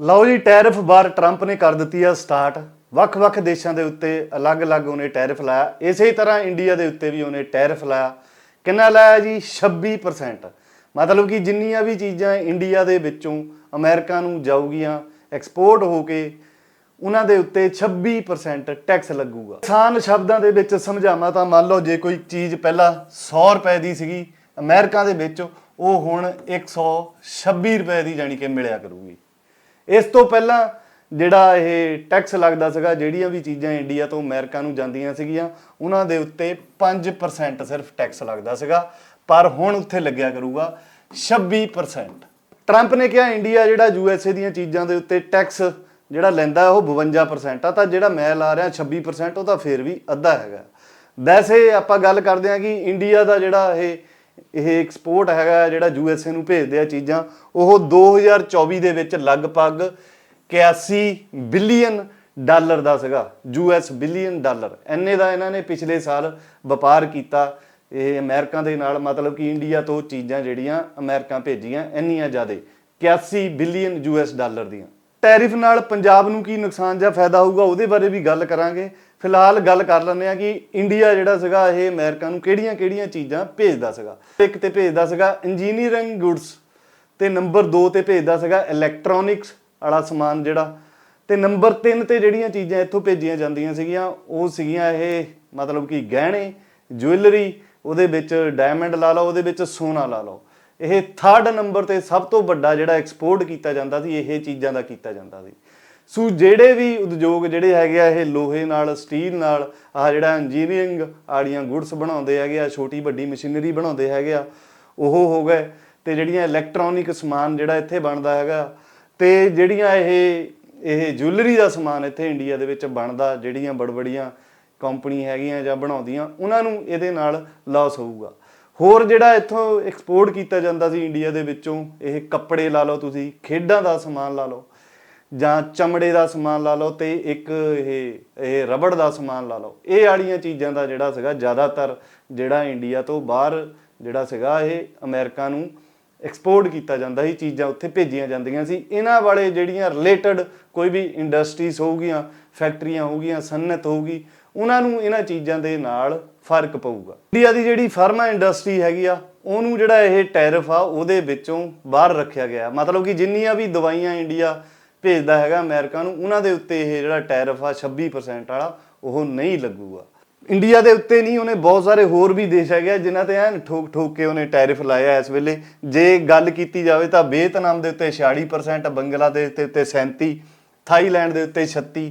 ਲਓ ਜੀ, ਟੈਰਿਫ ਬਾਰ ਟਰੰਪ ਨੇ ਕਰ ਦਿੱਤੀ ਆ ਸਟਾਰਟ। ਵੱਖ-ਵੱਖ ਦੇਸ਼ਾਂ ਦੇ ਉੱਤੇ ਅਲੱਗ-ਅਲੱਗ ਉਹਨੇ ਟੈਰਿਫ ਲਾਇਆ। ਇਸੇ ਤਰ੍ਹਾਂ ਇੰਡੀਆ ਦੇ ਉੱਤੇ ਵੀ ਉਹਨੇ ਟੈਰਿਫ ਲਾਇਆ। ਕਿੰਨਾ ਲਾਇਆ ਜੀ? 26% ਮਤਲਬ ਕਿ ਜਿੰਨੀਆਂ ਵੀ ਚੀਜ਼ਾਂ ਇੰਡੀਆ ਦੇ ਵਿੱਚੋਂ ਅਮਰੀਕਾ ਨੂੰ ਜਾਊਗੀਆਂ ਐਕਸਪੋਰਟ ਹੋ ਕੇ, ਉਹਨਾਂ ਦੇ ਉੱਤੇ 26% ਟੈਕਸ ਲੱਗੂਗਾ। ਆਸਾਨ ਸ਼ਬਦਾਂ ਦੇ ਵਿੱਚ ਸਮਝਾਵਾਂ ਤਾਂ ਮੰਨ ਲਓ ਜੇ ਕੋਈ ਚੀਜ਼ ਪਹਿਲਾਂ 100 ਰੁਪਏ ਦੀ ਸੀਗੀ, ਅਮਰੀਕਾ ਦੇ ਵਿੱਚ ਉਹ ਹੁਣ 126 ਰੁਪਏ ਦੀ ਜਾਣੀ ਕਿ ਮਿਲਿਆ ਕਰੂਗੀ। ਇਸ ਤੋਂ ਪਹਿਲਾਂ ਜਿਹੜਾ ਇਹ ਟੈਕਸ ਲੱਗਦਾ ਸੀਗਾ, ਜਿਹੜੀਆਂ ਵੀ ਚੀਜ਼ਾਂ ਇੰਡੀਆ ਤੋਂ ਅਮਰੀਕਾ ਨੂੰ ਜਾਂਦੀਆਂ ਸੀਗੀਆਂ, ਉਹਨਾਂ ਦੇ ਉੱਤੇ 5% ਸਿਰਫ ਟੈਕਸ ਲੱਗਦਾ ਸੀਗਾ, ਪਰ ਹੁਣ ਉੱਥੇ ਲੱਗਿਆ ਕਰੂਗਾ 26% ਟਰੰਪ ਨੇ ਕਿਹਾ ਇੰਡੀਆ ਜਿਹੜਾ ਯੂਐਸਏ ਦੀਆਂ ਚੀਜ਼ਾਂ ਦੇ ਉੱਤੇ ਟੈਕਸ ਜਿਹੜਾ ਲੈਂਦਾ, ਉਹ 52% ਆ, ਤਾਂ ਜਿਹੜਾ ਮੈਂ ਲਾ ਰਿਹਾ 26% ਉਹ ਤਾਂ ਫੇਰ ਵੀ ਅੱਧਾ ਹੈਗਾ। ਵੈਸੇ ਆਪਾਂ ਗੱਲ ਕਰਦੇ ਹਾਂ ਕਿ ਇੰਡੀਆ ਦਾ ਜਿਹੜਾ ਇਹ ਇਹ ਐਕਸਪੋਰਟ ਹੈਗਾ ਜਿਹੜਾ ਯੂ ਐੱਸ ਏ ਨੂੰ ਭੇਜਦੇ ਆ ਚੀਜ਼ਾਂ। ਉਹ 2024 ਦੇ ਵਿੱਚ ਲਗਭਗ 81 ਬਿਲੀਅਨ ਡਾਲਰ ਦਾ ਸੀਗਾ। U US billion dollar. ਐਨੇ ਦਾ ਇਹਨਾਂ ਨੇ ਪਿਛਲੇ ਸਾਲ ਵਪਾਰ ਕੀਤਾ। ਇਹ ਅਮਰੀਕਾ ਦੇ ਨਾਲ ਮਤਲਬ ਕਿ ਇੰਡੀਆ ਤੋਂ ਚੀਜ਼ਾਂ ਜਿਹੜੀਆਂ ਅਮਰੀਕਾ ਭੇਜੀਆਂ, ਇੰਨੀਆਂ ਜ਼ਿਆਦੇ। 81 ਬਿਲੀਅਨ ਯੂ ਯੂਐਸ ਡਾਲਰ ਦੀਆਂ। ਟੈਰਿਫ ਨਾਲ ਪੰਜਾਬ ਨੂੰ ਕੀ ਨੁਕਸਾਨ ਜਾਂ ਫਾਇਦਾ ਹੋਊਗਾ, ਉਹਦੇ ਬਾਰੇ ਵੀ ਗੱਲ ਕਰਾਂਗੇ। ਫਿਲਹਾਲ ਗੱਲ ਕਰ ਲੈਂਦੇ ਆ ਕਿ ਇੰਡੀਆ ਜਿਹੜਾ ਸੀਗਾ, ਇਹ ਅਮਰੀਕਾ ਨੂੰ ਕਿਹੜੀਆਂ-ਕਿਹੜੀਆਂ ਚੀਜ਼ਾਂ ਭੇਜਦਾ ਸੀਗਾ? ਇੱਕ ਤੇ ਭੇਜਦਾ ਸੀਗਾ ਇੰਜੀਨੀਅਰਿੰਗ ਗੁੱਡਸ ਤੇ ਨੰਬਰ 2 ਤੇ ਭੇਜਦਾ ਸੀਗਾ ਇਲੈਕਟ੍ਰੋਨਿਕਸ ਵਾਲਾ ਸਮਾਨ ਜਿਹੜਾ। ਤੇ ਨੰਬਰ 3 ਤੇ ਜਿਹੜੀਆਂ ਚੀਜ਼ਾਂ ਇੱਥੋਂ ਭੇਜੀਆਂ ਜਾਂਦੀਆਂ ਸੀਗੀਆਂ, ਉਹ ਸੀਗੀਆਂ ਇਹ ਮਤਲਬ ਕਿ ਗਹਿਣੇ ਜੁਐਲਰੀ ਉਹਦੇ ਵਿੱਚ ਡਾਇਮੰਡ ਲਾ ਲਓ, ਉਹਦੇ ਵਿੱਚ ਸੋਨਾ ਲਾ ਲਓ। ਇਹ ਥਰਡ ਨੰਬਰ ਤੇ ਸਭ ਤੋਂ ਵੱਡਾ ਜਿਹੜਾ ਐਕਸਪੋਰਟ ਕੀਤਾ ਜਾਂਦਾ ਸੀ, ਇਹ ਚੀਜ਼ਾਂ ਦਾ ਕੀਤਾ ਜਾਂਦਾ ਸੀ। ਸੋ ਜਿਹੜੇ ਵੀ ਉਦਯੋਗ ਜਿਹੜੇ ਹੈਗੇ ਆ, ਇਹ ਲੋਹੇ ਨਾਲ, ਸਟੀਲ ਨਾਲ ਆ ਜਿਹੜਾ ਇੰਜੀਨੀਅਰਿੰਗ ਆੜੀਆਂ ਗੁੱਡਸ ਬਣਾਉਂਦੇ ਹੈਗੇ ਆ, ਛੋਟੀ ਵੱਡੀ ਮਸ਼ੀਨਰੀ ਬਣਾਉਂਦੇ ਹੈਗੇ ਆ, ਉਹ ਹੋ ਗਏ ਤੇ ਜਿਹੜੀਆਂ ਇਲੈਕਟ੍ਰੋਨਿਕ ਸਮਾਨ ਜਿਹੜਾ ਇੱਥੇ ਬਣਦਾ ਹੈਗਾ ਤੇ ਜਿਹੜੀਆਂ ਇਹ ਇਹ ਜੁਐਲਰੀ ਦਾ ਸਮਾਨ ਇੱਥੇ ਇੰਡੀਆ ਦੇ ਵਿੱਚ ਬਣਦਾ, ਜਿਹੜੀਆਂ ਬੜਬੜੀਆਂ ਕੰਪਨੀ ਹੈਗੀਆਂ ਜਾਂ ਬਣਾਉਂਦੀਆਂ, ਉਹਨਾਂ ਨੂੰ ਇਹਦੇ ਨਾਲ ਲਾਸ ਹੋਊਗਾ। ਹੋਰ ਜਿਹੜਾ ਇੱਥੋਂ ਐਕਸਪੋਰਟ ਕੀਤਾ ਜਾਂਦਾ ਸੀ ਇੰਡੀਆ ਦੇ ਵਿੱਚੋਂ, ਇਹ ਕੱਪੜੇ ਲਾ ਲਓ ਤੁਸੀਂ, ਖੇਡਾਂ ਦਾ ਸਮਾਨ ਲਾ ਲਓ ਜਾਂ ਚਮੜੇ ਦਾ ਸਮਾਨ ਲਾ ਲਓ ਤੇ ਇੱਕ ਇਹ ਇਹ ਰਬੜ ਦਾ ਸਮਾਨ ਲਾ ਲਓ। ਇਹ ਵਾਲੀਆਂ ਚੀਜ਼ਾਂ ਦਾ ਜਿਹੜਾ ਸੀਗਾ ਜ਼ਿਆਦਾਤਰ ਜਿਹੜਾ ਇੰਡੀਆ ਤੋਂ ਬਾਹਰ ਜਿਹੜਾ ਸੀਗਾ ਇਹ ਅਮਰੀਕਾ ਨੂੰ ਐਕਸਪੋਰਟ ਕੀਤਾ ਜਾਂਦਾ ਸੀ, ਚੀਜ਼ਾਂ ਉੱਥੇ ਭੇਜੀਆਂ ਜਾਂਦੀਆਂ ਸੀ। ਇਹਨਾਂ ਵਾਲੇ ਜਿਹੜੀਆਂ ਰਿਲੇਟਡ ਕੋਈ ਵੀ ਇੰਡਸਟਰੀਜ਼ ਹੋਊਗੀਆਂ ਫੈਕਟਰੀਆਂ ਹੋਊਗੀਆਂ, ਸਨਅਤ ਹੋਊਗੀ, ਉਹਨਾਂ ਨੂੰ ਇਹਨਾਂ ਚੀਜ਼ਾਂ ਦੇ ਨਾਲ ਫ਼ਰਕ ਪਊਗਾ। ਇੰਡੀਆ ਦੀ ਜਿਹੜੀ ਫਾਰਮਾ ਇੰਡਸਟਰੀ ਹੈਗੀ ਆ, ਉਹਨੂੰ ਜਿਹੜਾ ਇਹ ਟੈਰਿਫ ਆ, ਉਹਦੇ ਵਿੱਚੋਂ ਬਾਹਰ ਰੱਖਿਆ ਗਿਆ। ਮਤਲਬ ਕਿ ਜਿੰਨੀਆਂ ਵੀ ਦਵਾਈਆਂ ਇੰਡੀਆ ਭੇਜਦਾ ਹੈਗਾ ਅਮਰੀਕਾ ਨੂੰ, ਉਹਨਾਂ ਦੇ ਉੱਤੇ ਇਹ ਜਿਹੜਾ ਟੈਰਿਫ ਆ 26% ਵਾਲਾ, ਉਹ ਨਹੀਂ ਲੱਗੂਗਾ। ਇੰਡੀਆ ਦੇ ਉੱਤੇ ਨਹੀਂ, ਉਹਨੇ ਬਹੁਤ ਸਾਰੇ ਹੋਰ ਵੀ ਦੇਸ਼ ਹੈਗੇ ਆ, ਜਿਨ੍ਹਾਂ ਤੇ ਐਨ ਠੋਕ ਠੋਕ ਕੇ ਉਹਨੇ ਟੈਰਿਫ ਲਾਇਆ ਇਸ ਵੇਲੇ। ਜੇ ਗੱਲ ਕੀਤੀ ਜਾਵੇ ਤਾਂ ਵੀਅਤਨਾਮ ਦੇ ਉੱਤੇ 46% ਬੰਗਲਾਦੇਸ਼ ਦੇ ਉੱਤੇ 37 ਥਾਈਲੈਂਡ ਦੇ ਉੱਤੇ 36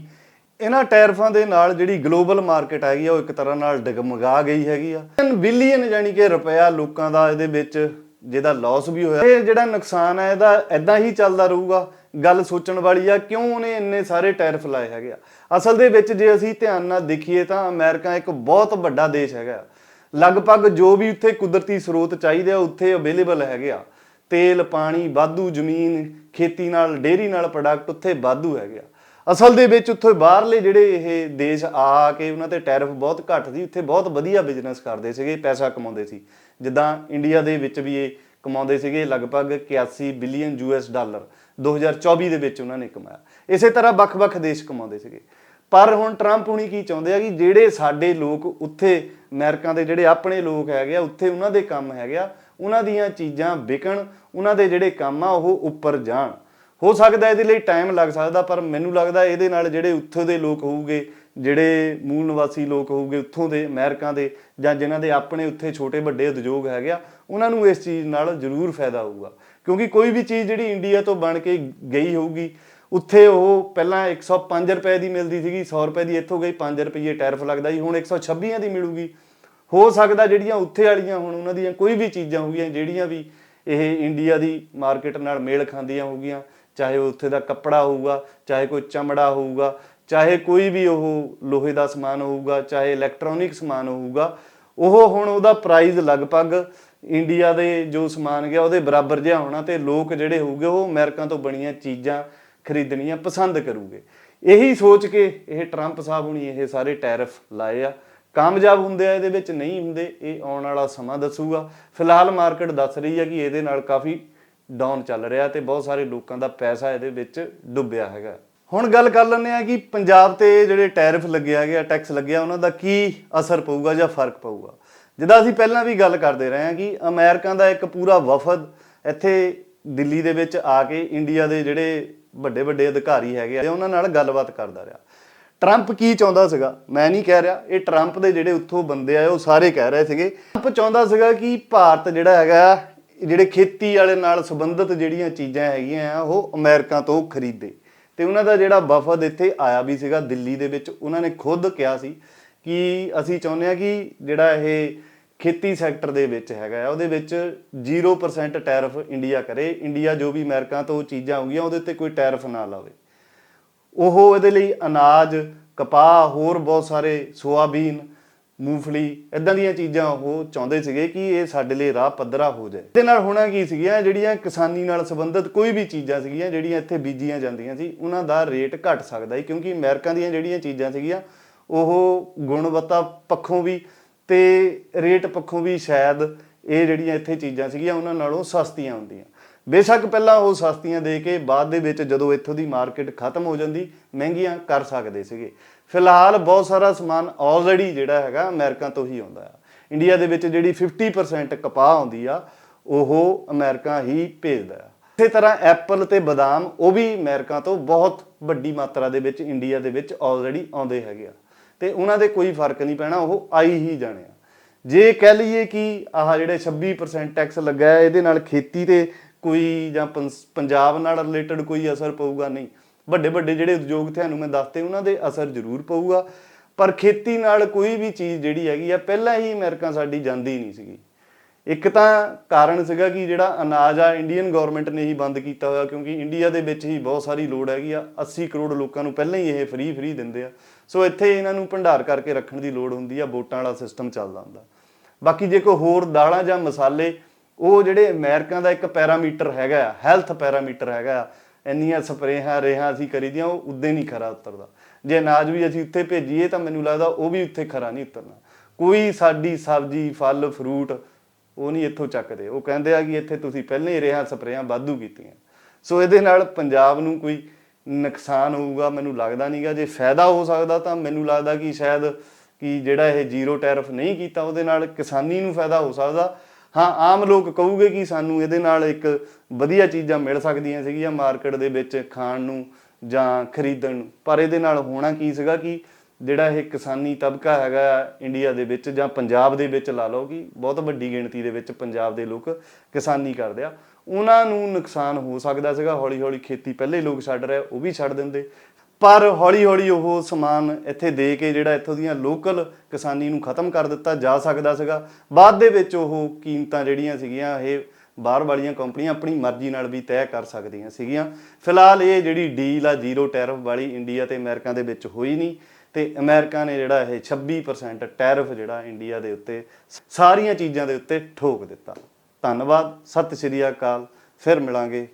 ਇਹਨਾਂ ਟੈਰਿਫਾਂ ਦੇ ਨਾਲ ਜਿਹੜੀ ਗਲੋਬਲ ਮਾਰਕੀਟ ਹੈਗੀ ਆ, ਉਹ ਇੱਕ ਤਰ੍ਹਾਂ ਨਾਲ ਡਗਮਗਾ ਗਈ ਹੈਗੀ ਆ। 3 ਬਿਲੀਅਨ ਯਾਨੀ ਕਿ ਰੁਪਇਆ ਲੋਕਾਂ ਦਾ ਇਹਦੇ ਵਿੱਚ, ਜਿਹਦਾ ਲਾਸ ਵੀ ਹੋਇਆ। ਇਹ ਜਿਹੜਾ ਨੁਕਸਾਨ ਹੈ ਇਹਦਾ ਐਦਾਂ ਹੀ ਚੱਲਦਾ ਰਹੂਗਾ। ਗੱਲ ਸੋਚਣ ਵਾਲੀ ਆ, ਕਿਉਂ ਉਹਨੇ ਇੰਨੇ ਸਾਰੇ ਟੈਰਫ ਲਾਏ ਹੈਗੇ ਆ? ਅਸਲ ਦੇ ਵਿੱਚ ਜੇ ਅਸੀਂ ਧਿਆਨ ਨਾਲ ਦੇਖੀਏ ਤਾਂ ਅਮਰੀਕਾ ਇੱਕ ਬਹੁਤ ਵੱਡਾ ਦੇਸ਼ ਹੈਗਾ। ਲਗਭਗ ਜੋ ਵੀ ਉੱਥੇ ਕੁਦਰਤੀ ਸਰੋਤ ਚਾਹੀਦੇ ਆ, ਉੱਥੇ ਅਵੇਲੇਬਲ ਹੈਗੇ ਆ। ਤੇਲ, ਪਾਣੀ, ਵਾਧੂ ਜ਼ਮੀਨ, ਖੇਤੀ ਨਾਲ ਡੇਰੀ ਨਾਲ ਪ੍ਰੋਡਕਟ ਉੱਥੇ ਵਾਧੂ ਹੈਗੇ ਆ। ਅਸਲ ਦੇ ਵਿੱਚ ਉੱਥੇ ਬਾਹਰਲੇ ਜਿਹੜੇ ਇਹ ਦੇਸ਼ ਆ ਕੇ ਉਹਨਾਂ ਤੇ ਟੈਰਿਫ ਬਹੁਤ ਘੱਟ ਸੀ, ਉੱਥੇ ਬਹੁਤ ਵਧੀਆ ਬਿਜ਼ਨਸ ਕਰਦੇ ਸੀਗੇ, ਪੈਸਾ ਕਮਾਉਂਦੇ ਸੀ। ਜਿੱਦਾਂ ਇੰਡੀਆ ਦੇ ਵਿੱਚ ਵੀ ਇਹ ਕਮਾਉਂਦੇ ਸੀਗੇ ਲਗਭਗ 81 ਬਿਲੀਅਨ ਯੂਐਸ ਡਾਲਰ। 2024 ਦੇ ਵਿੱਚ ਉਹਨਾਂ ਨੇ ਕਮਾਇਆ। ਇਸੇ ਤਰ੍ਹਾਂ ਵੱਖ-ਵੱਖ ਦੇਸ਼ ਕਮਾਉਂਦੇ ਸੀਗੇ। ਪਰ ਹੁਣ ਟਰੰਪ ਹੁਣੀ ਕੀ ਚਾਹੁੰਦੇ ਆ ਕਿ ਜਿਹੜੇ ਸਾਡੇ ਲੋਕ ਉੱਥੇ, ਅਮਰੀਕਾ ਦੇ ਜਿਹੜੇ ਆਪਣੇ ਲੋਕ ਹੈਗੇ ਆ, ਉੱਥੇ ਉਹਨਾਂ ਦੇ ਕੰਮ ਹੈਗੇ ਆ, ਉਹਨਾਂ ਦੀਆਂ ਚੀਜ਼ਾਂ ਵਿਕਣ, ਉਹਨਾਂ ਦੇ ਜਿਹੜੇ ਕੰਮ ਆ, ਉਹ ਉੱਪਰ ਜਾਣ। ਹੋ ਸਕਦਾ ਇਹਦੇ ਲਈ ਟਾਈਮ ਲੱਗ ਸਕਦਾ, ਪਰ ਮੈਨੂੰ ਲੱਗਦਾ ਇਹਦੇ ਨਾਲ ਜਿਹੜੇ ਉੱਥੋਂ ਦੇ ਲੋਕ ਹੋਊਗੇ ਜਿਹੜੇ ਮੂਲ ਨਿਵਾਸੀ ਲੋਕ ਹੋਊਗੇ ਉੱਥੋਂ ਦੇ, ਅਮਰੀਕਾ ਦੇ ਜਾਂ ਜਿਨ੍ਹਾਂ ਦੇ ਆਪਣੇ ਉੱਥੇ ਛੋਟੇ ਵੱਡੇ ਉਦਯੋਗ ਹੈਗੇ ਆ, ਉਹਨਾਂ ਨੂੰ ਇਸ ਚੀਜ਼ ਨਾਲ ਜ਼ਰੂਰ ਫਾਇਦਾ ਹੋਊਗਾ। ਕਿਉਂਕਿ ਕੋਈ ਵੀ ਚੀਜ਼ ਜਿਹੜੀ ਇੰਡੀਆ ਤੋਂ ਬਣ ਕੇ ਗਈ ਹੋਊਗੀ, ਉੱਥੇ ਉਹ ਪਹਿਲਾਂ 105 ਰੁਪਏ ਦੀ ਮਿਲਦੀ ਸੀਗੀ 100 ਰੁਪਏ ਦੀ ਇੱਥੋਂ ਗਈ 5 ਰੁਪਏ ਟੈਰਫ ਲੱਗਦਾ ਜੀ ਹੁਣ 126 ਦੀ ਮਿਲੂਗੀ। ਹੋ ਸਕਦਾ ਜਿਹੜੀਆਂ ਉੱਥੇ ਵਾਲੀਆਂ ਹੁਣ ਉਹਨਾਂ ਦੀਆਂ ਕੋਈ ਵੀ ਚੀਜ਼ਾਂ ਹੋਗੀਆਂ ਜਿਹੜੀਆਂ ਵੀ ਇਹ ਇੰਡੀਆ ਦੀ ਮਾਰਕੀਟ ਨਾਲ ਮੇਲ ਖਾਂਦੀਆਂ ਹੋਗੀਆਂ ਚਾਹੇ ਉਹ ਉੱਥੇ ਦਾ ਕੱਪੜਾ ਹੋਊਗਾ, ਚਾਹੇ ਕੋਈ ਚਮੜਾ ਹੋਊਗਾ ਚਾਹੇ ਕੋਈ ਵੀ ਉਹ ਲੋਹੇ ਦਾ ਸਮਾਨ ਹੋਊਗਾ, ਚਾਹੇ ਇਲੈਕਟ੍ਰੋਨਿਕ ਸਮਾਨ ਹੋਊਗਾ, ਉਹ ਹੁਣ ਉਹਦਾ ਪ੍ਰਾਈਸ ਲਗਭਗ ਇੰਡੀਆ ਦੇ ਜੋ ਸਮਾਨ ਗਿਆ ਉਹਦੇ ਬਰਾਬਰ ਜਿਹਾ ਹੋਣਾ ਤੇ ਲੋਕ ਜਿਹੜੇ ਹੋਊਗੇ ਉਹ ਅਮਰੀਕਾ ਤੋਂ ਬਣੀਆਂ ਚੀਜ਼ਾਂ ਖਰੀਦਣੀਆਂ ਪਸੰਦ ਕਰੂਗੇ। ਇਹੀ ਸੋਚ ਕੇ ਇਹ ਟਰੰਪ ਸਾਹਿਬ ਹੁਣੀ ਇਹ ਸਾਰੇ ਟੈਰਿਫ ਲਾਏ ਆ। ਕਾਮਯਾਬ ਹੁੰਦੇ ਆ ਇਹਦੇ ਵਿੱਚ, ਨਹੀਂ ਹੁੰਦੇ, ਇਹ ਆਉਣ ਵਾਲਾ ਸਮਾਂ ਦੱਸੂਗਾ। ਫਿਲਹਾਲ ਮਾਰਕੀਟ ਦੱਸ ਰਹੀ ਹੈ ਕਿ ਇਹਦੇ ਨਾਲ ਕਾਫੀ ਡਾਊਨ ਚੱਲ ਰਿਹਾ ਤੇ ਬਹੁਤ ਸਾਰੇ ਲੋਕਾਂ ਦਾ ਪੈਸਾ ਇਹਦੇ ਵਿੱਚ ਡੁੱਬਿਆ ਹੈਗਾ। ਹੁਣ ਗੱਲ ਕਰ ਲੈਂਦੇ ਆ ਕਿ ਪੰਜਾਬ ਤੇ ਜਿਹੜੇ ਟੈਰਿਫ ਲੱਗਿਆ ਗਿਆ ਟੈਕਸ ਲੱਗਿਆ, ਉਹਨਾਂ ਦਾ ਕੀ ਅਸਰ ਪਊਗਾ ਜਾਂ ਫ਼ਰਕ ਪਊਗਾ? ਜਿੱਦਾਂ ਅਸੀਂ ਪਹਿਲਾਂ ਵੀ ਗੱਲ ਕਰਦੇ ਰਹੇ ਹਾਂ ਕਿ ਅਮਰੀਕਾ ਦਾ ਇੱਕ ਪੂਰਾ ਵਫਦ ਇੱਥੇ ਦਿੱਲੀ ਦੇ ਵਿੱਚ ਆ ਕੇ ਇੰਡੀਆ ਦੇ ਜਿਹੜੇ ਵੱਡੇ ਵੱਡੇ ਅਧਿਕਾਰੀ ਹੈਗੇ ਆ ਉਹਨਾਂ ਨਾਲ ਗੱਲਬਾਤ ਕਰਦਾ ਰਿਹਾ। ਟਰੰਪ ਕੀ ਚਾਹੁੰਦਾ ਸੀਗਾ? ਮੈਂ ਨਹੀਂ ਕਹਿ ਰਿਹਾ, ਇਹ ਟਰੰਪ ਦੇ ਜਿਹੜੇ ਉੱਥੋਂ ਬੰਦੇ ਆਏ ਉਹ ਸਾਰੇ ਕਹਿ ਰਹੇ ਸੀਗੇ। ਟਰੰਪ ਚਾਹੁੰਦਾ ਸੀਗਾ ਕਿ ਭਾਰਤ ਜਿਹੜਾ ਹੈਗਾ, ਜਿਹੜੇ ਖੇਤੀ ਵਾਲੇ ਨਾਲ ਸੰਬੰਧਿਤ ਜਿਹੜੀਆਂ ਚੀਜ਼ਾਂ ਹੈਗੀਆਂ ਆ, ਉਹ ਅਮਰੀਕਾ ਤੋਂ ਖਰੀਦੇ। ਤੇ ਉਹਨਾਂ ਦਾ ਜਿਹੜਾ ਵਫਦ ਇੱਥੇ ਆਇਆ ਵੀ ਸੀਗਾ ਦਿੱਲੀ ਦੇ ਵਿੱਚ, ਉਹਨਾਂ ਨੇ ਖੁਦ ਕਿਹਾ ਸੀ ਕਿ ਅਸੀਂ ਚਾਹੁੰਦੇ ਆ ਕਿ ਜਿਹੜਾ ਇਹ ਖੇਤੀ ਸੈਕਟਰ ਦੇ ਵਿੱਚ ਹੈਗਾ ਆ, ਉਹਦੇ ਵਿੱਚ 0% ਟੈਰਿਫ ਇੰਡੀਆ ਕਰੇ। ਇੰਡੀਆ ਜੋ ਵੀ ਅਮਰੀਕਾ ਤੋਂ ਚੀਜ਼ਾਂ ਆਉਂਗੀਆਂ, ਉਹਦੇ 'ਤੇ ਕੋਈ ਟੈਰਿਫ ਨਾ ਲਾਵੇ। ਉਹ ਇਹਦੇ ਲਈ ਅਨਾਜ, ਕਪਾਹ, ਹੋਰ ਬਹੁਤ ਸਾਰੇ ਸੋਆਬੀਨ ਮੂੰਗਫਲੀ ਇਦਾਂ ਦੀਆਂ ਚੀਜ਼ਾਂ ਉਹ ਚਾਹੁੰਦੇ ਸੀਗੇ ਕਿ ਇਹ ਸਾਡੇ ਲਈ ਰਾਹ ਪੱਧਰਾ ਹੋ ਜਾਏ। ਇਹਦੇ ਨਾਲ ਹੋਣਾ ਕੀ ਸੀਗੀਆਂ, ਜਿਹੜੀਆਂ ਕਿਸਾਨੀ ਨਾਲ ਸੰਬੰਧਿਤ ਕੋਈ ਵੀ ਚੀਜ਼ਾਂ ਸੀਗੀਆਂ, ਜਿਹੜੀਆਂ ਇੱਥੇ ਬੀਜੀਆਂ ਜਾਂਦੀਆਂ ਸੀ, ਉਹਨਾਂ ਦਾ ਰੇਟ ਘਟ ਸਕਦਾ ਸੀ, ਕਿਉਂਕਿ ਅਮਰੀਕਾ ਦੀਆਂ ਜਿਹੜੀਆਂ ਚੀਜ਼ਾਂ ਸੀਗੀਆਂ, ਉਹ ਗੁਣਵੱਤਾ ਪੱਖੋਂ ਵੀ ਤੇ ਰੇਟ ਪੱਖੋਂ ਵੀ ਸ਼ਾਇਦ ਇਹ ਜਿਹੜੀਆਂ ਇੱਥੇ ਚੀਜ਼ਾਂ ਸੀਗੀਆਂ, ਉਹਨਾਂ ਨਾਲੋਂ ਸਸਤੀਆਂ ਹੁੰਦੀਆਂ। ਬੇਸ਼ੱਕ ਪਹਿਲਾਂ ਉਹ ਸਸਤੀਆਂ ਦੇ ਕੇ ਬਾਅਦ ਦੇ ਵਿੱਚ ਜਦੋਂ ਇੱਥੋਂ ਦੀ ਮਾਰਕੀਟ ਖਤਮ ਹੋ ਜਾਂਦੀ, ਮਹਿੰਗੀਆਂ ਕਰ ਸਕਦੇ ਸੀਗੇ। ਫਿਲਹਾਲ ਬਹੁਤ ਸਾਰਾ ਸਮਾਨ ਆਲਰੇਡੀ ਜਿਹੜਾ ਹੈਗਾ ਅਮਰੀਕਾ ਤੋਂ ਹੀ ਆਉਂਦਾ ਆ ਇੰਡੀਆ ਦੇ ਵਿੱਚ ਜਿਹੜੀ 50% ਕਪਾਹ ਆਉਂਦੀ ਆ, ਉਹ ਅਮਰੀਕਾ ਹੀ ਭੇਜਦਾ ਆ ਇਸੇ ਤਰ੍ਹਾਂ ਐਪਲ ਤੇ ਬਦਾਮ, ਉਹ ਵੀ ਅਮਰੀਕਾ ਤੋਂ ਬਹੁਤ ਵੱਡੀ ਮਾਤਰਾ ਦੇ ਵਿੱਚ ਇੰਡੀਆ ਦੇ ਵਿੱਚ ਆਲਰੇਡੀ ਆਉਂਦੇ ਹੈਗੇ ਆ। ਤੇ ਉਹਨਾਂ ਦੇ ਕੋਈ ਫ਼ਰਕ ਨਹੀਂ ਪੈਣਾ, ਉਹ ਆਈ ਹੀ ਜਾਣੇ ਆ। ਜੇ ਕਹਿ ਲਈਏ ਕਿ ਆਹ ਜਿਹੜੇ 26% ਟੈਕਸ ਲੱਗਾ ਹੈ, ਇਹਦੇ ਨਾਲ ਖੇਤੀ ਤੇ ਕੋਈ ਜਾਂ ਪੰਸ- ਪੰਜਾਬ ਨਾਲ ਰਿਲੇਟਡ ਕੋਈ ਅਸਰ ਪਊਗਾ ਨਹੀਂ। ਵੱਡੇ ਵੱਡੇ ਜਿਹੜੇ ਉਦਯੋਗ ਤੁਹਾਨੂੰ ਮੈਂ ਦੱਸਤੇ, ਉਹਨਾਂ ਦੇ ਅਸਰ ਜ਼ਰੂਰ ਪਊਗਾ। ਪਰ ਖੇਤੀ ਨਾਲ ਕੋਈ ਵੀ ਚੀਜ਼ ਜਿਹੜੀ ਹੈਗੀ ਆ, ਪਹਿਲਾਂ ਹੀ ਅਮਰੀਕਾ ਸਾਡੀ ਜਾਂਦੀ ਨਹੀਂ ਸੀਗੀ। ਇੱਕ ਤਾਂ ਕਾਰਨ ਸੀਗਾ ਕਿ ਜਿਹੜਾ ਅਨਾਜ ਆ, ਇੰਡੀਅਨ ਗਵਰਨਮੈਂਟ ਨੇ ਹੀ ਬੰਦ ਕੀਤਾ ਹੋਇਆ, ਕਿਉਂਕਿ ਇੰਡੀਆ ਦੇ ਵਿੱਚ ਹੀ ਬਹੁਤ ਸਾਰੀ ਲੋੜ ਹੈਗੀ ਆ। 80 ਕਰੋੜ ਲੋਕਾਂ ਨੂੰ ਪਹਿਲਾਂ ਹੀ ਇਹ ਫ੍ਰੀ ਫ੍ਰੀ ਦਿੰਦੇ ਆ। ਸੋ ਇੱਥੇ ਇਹਨਾਂ ਨੂੰ ਭੰਡਾਰ ਕਰਕੇ ਰੱਖਣ ਦੀ ਲੋੜ ਹੁੰਦੀ ਆ, ਵੋਟਾਂ ਵਾਲਾ ਸਿਸਟਮ ਚੱਲਦਾ ਹੁੰਦਾ। ਬਾਕੀ ਜੇ ਕੋਈ ਹੋਰ ਦਾਲਾਂ ਜਾਂ ਮਸਾਲੇ, ਉਹ ਜਿਹੜੇ ਅਮਰੀਕਾ ਦਾ ਇੱਕ ਪੈਰਾਮੀਟਰ ਹੈਗਾ ਆ ਹੈਲਥ ਪੈਰਾਮੀਟਰ ਹੈਗਾ ਆ ਇੰਨੀਆਂ ਸਪਰੇਹਾਂ, ਰੇਹਾਂ ਅਸੀਂ ਕਰੀਦੀਆਂ, ਉਹ ਉਦਾਂ ਨਹੀਂ ਖਰਾ ਉਤਰਦਾ। ਜੇ ਅਨਾਜ ਵੀ ਅਸੀਂ ਉੱਥੇ ਭੇਜੀਏ ਤਾਂ ਮੈਨੂੰ ਲੱਗਦਾ ਉਹ ਵੀ ਉੱਥੇ ਖਰਾ ਨਹੀਂ ਉਤਰਨਾ। ਕੋਈ ਸਾਡੀ ਸਬਜ਼ੀ, ਫਲ ਫਰੂਟ ਉਹ ਨਹੀਂ ਇੱਥੋਂ ਚੱਕਦੇ। ਉਹ ਕਹਿੰਦੇ ਆ ਕਿ ਇੱਥੇ ਤੁਸੀਂ ਪਹਿਲਾਂ ਹੀ ਰੇਹਾਂ ਸਪਰੇਆਂ ਵਾਧੂ ਕੀਤੀਆਂ। ਸੋ ਇਹਦੇ ਨਾਲ ਪੰਜਾਬ ਨੂੰ ਕੋਈ ਨੁਕਸਾਨ ਹੋਊਗਾ, ਮੈਨੂੰ ਲੱਗਦਾ ਨਹੀਂਗਾ ਜੇ ਫਾਇਦਾ ਹੋ ਸਕਦਾ ਤਾਂ ਮੈਨੂੰ ਲੱਗਦਾ ਕਿ ਸ਼ਾਇਦ ਕਿ ਜਿਹੜਾ ਇਹ ਜ਼ੀਰੋ ਟੈਰਿਫ ਨਹੀਂ ਕੀਤਾ, ਉਹਦੇ ਨਾਲ ਕਿਸਾਨੀ ਨੂੰ ਫਾਇਦਾ ਹੋ ਸਕਦਾ। ਹਾਂ, ਆਮ ਲੋਕ ਕਹੂਗੇ ਕਿ ਸਾਨੂੰ ਇਹਦੇ ਨਾਲ ਇੱਕ ਵਧੀਆ ਚੀਜ਼ਾਂ ਮਿਲ ਸਕਦੀਆਂ ਸੀਗੀਆਂ ਮਾਰਕੀਟ ਦੇ ਵਿੱਚ ਖਾਣ ਨੂੰ ਜਾਂ ਖਰੀਦਣ ਨੂੰ। ਪਰ ਇਹਦੇ ਨਾਲ ਹੋਣਾ ਕੀ ਸੀਗਾ ਕਿ ਜਿਹੜਾ ਇਹ ਕਿਸਾਨੀ ਤਬਕਾ ਹੈਗਾ ਇੰਡੀਆ ਦੇ ਵਿੱਚ ਜਾਂ ਪੰਜਾਬ ਦੇ ਵਿੱਚ ਲਾ ਲਓ ਕਿ ਬਹੁਤ ਵੱਡੀ ਗਿਣਤੀ ਦੇ ਵਿੱਚ ਪੰਜਾਬ ਦੇ ਲੋਕ ਕਿਸਾਨੀ ਕਰਦੇ ਆ, ਉਹਨਾਂ ਨੂੰ ਨੁਕਸਾਨ ਹੋ ਸਕਦਾ ਸੀਗਾ। ਹੌਲੀ ਹੌਲੀ ਖੇਤੀ ਪਹਿਲੇ ਲੋਕ ਛੱਡ ਰਹੇ ਉਹ ਵੀ ਛੱਡ ਦਿੰਦੇ। ਪਰ ਹੌਲੀ ਹੌਲੀ ਉਹ ਸਮਾਨ ਇੱਥੇ ਦੇ ਕੇ ਜਿਹੜਾ ਇੱਥੋਂ ਦੀਆਂ ਲੋਕਲ ਕਿਸਾਨੀ ਨੂੰ ਖਤਮ ਕਰ ਦਿੱਤਾ ਜਾ ਸਕਦਾ ਸੀਗਾ। ਬਾਅਦ ਦੇ ਵਿੱਚ ਉਹ ਕੀਮਤਾਂ ਜਿਹੜੀਆਂ ਸੀਗੀਆਂ, ਇਹ ਬਾਹਰ ਵਾਲੀਆਂ ਕੰਪਨੀਆਂ ਆਪਣੀ ਮਰਜ਼ੀ ਨਾਲ ਵੀ ਤੈਅ ਕਰ ਸਕਦੀਆਂ ਸੀਗੀਆਂ। ਫਿਲਹਾਲ ਇਹ ਜਿਹੜੀ ਡੀਲ ਆ ਜ਼ੀਰੋ ਟੈਰਿਫ ਵਾਲੀ ਇੰਡੀਆ ਤੇ ਅਮਰੀਕਾ ਦੇ ਵਿੱਚ ਹੋਈ ਨਹੀਂ ਤੇ ਅਮਰੀਕਾ ਨੇ ਜਿਹੜਾ ਇਹ 26% ਟੈਰਿਫ ਜਿਹੜਾ ਇੰਡੀਆ ਦੇ ਉੱਤੇ ਸਾਰੀਆਂ ਚੀਜ਼ਾਂ ਦੇ ਉੱਤੇ ਠੋਕ ਦਿੱਤਾ। ਧੰਨਵਾਦ, ਸਤਿ ਸ਼੍ਰੀ ਅਕਾਲ, ਫਿਰ ਮਿਲਾਂਗੇ